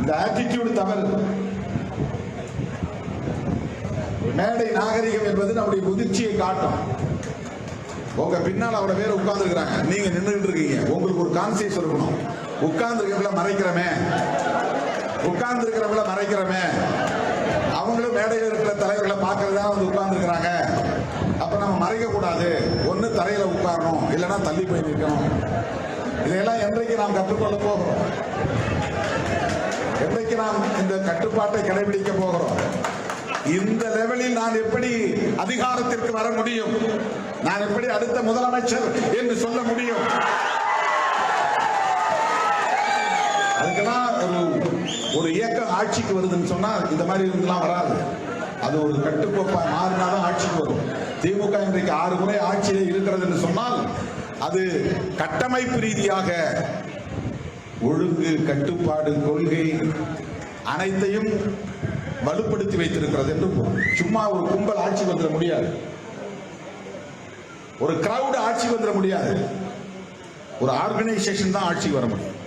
இந்த ஆட்டிடியூடு தவறு. மேடை நாகரிகம் என்பது நம்முடைய முதிர்ச்சியை காட்டும். உங்க பின்னால் அவட பேர் உட்கார்ந்து இருக்கிறாங்க நீங்க நின்றுட்டு இருக்கீங்க உங்களுக்கு ஒரு கான்சியஸ் இருக்கணும். உட்கார்ந்து இருக்கிறவங்கள மறைக்கிறமே. உட்கார்ந்து இருக்கிறவங்கள மறைக்கிறமே. அவங்களும் மேடையில் இருக்கிற தலைவர்களை பார்க்கறதா வந்து உட்கார்ந்து இருக்கிறாங்க அப்ப நம்ம மறைக்க கூடாது ஒண்ணு தரையில உட்காரணும். இல்லைன்னா தள்ளி போய் நிற்கணும். இதையெல்லாம் என்றைக்கு நாம் கற்றுக்கொள்ள போகிறோம்? என்றைக்கு நாம் இந்த கட்டுப்பாட்டை கடைபிடிக்க போகிறோம்? இந்த லெவலில் நான் எப்படி அதிகாரத்திற்கு வர முடியும்? நான் எப்படி அடுத்த முதலமைச்சர் என்று சொல்ல முடியும்? அதுக்கெல்லாம் ஒரு ஒரு இயக்கம் ஆட்சிக்கு வருதுன்னு சொன்னா இந்த மாதிரி இருந்தெல்லாம் வராது. அது ஒரு கட்டுக்கோப்பா மாறினாதான் ஆட்சிக்கு வரும். திமுக இன்றைக்கு ஆறு முறை ஆட்சியிலே இருக்கிறது என்று சொன்னால் அது கட்டமைப்பு ரீதியாக ஒழுங்கு கட்டுப்பாடு கொள்கை அனைத்தையும் வலுப்படுத்தி வைத்திருக்கிறது என்று சும்மா ஒரு கும்பல் ஆட்சி வந்துட முடியாது. ஒரு கிரவுட் ஆட்சி வந்துட முடியாது. ஒரு ஆர்கனைசேஷன் தான் ஆட்சி வர முடியும்.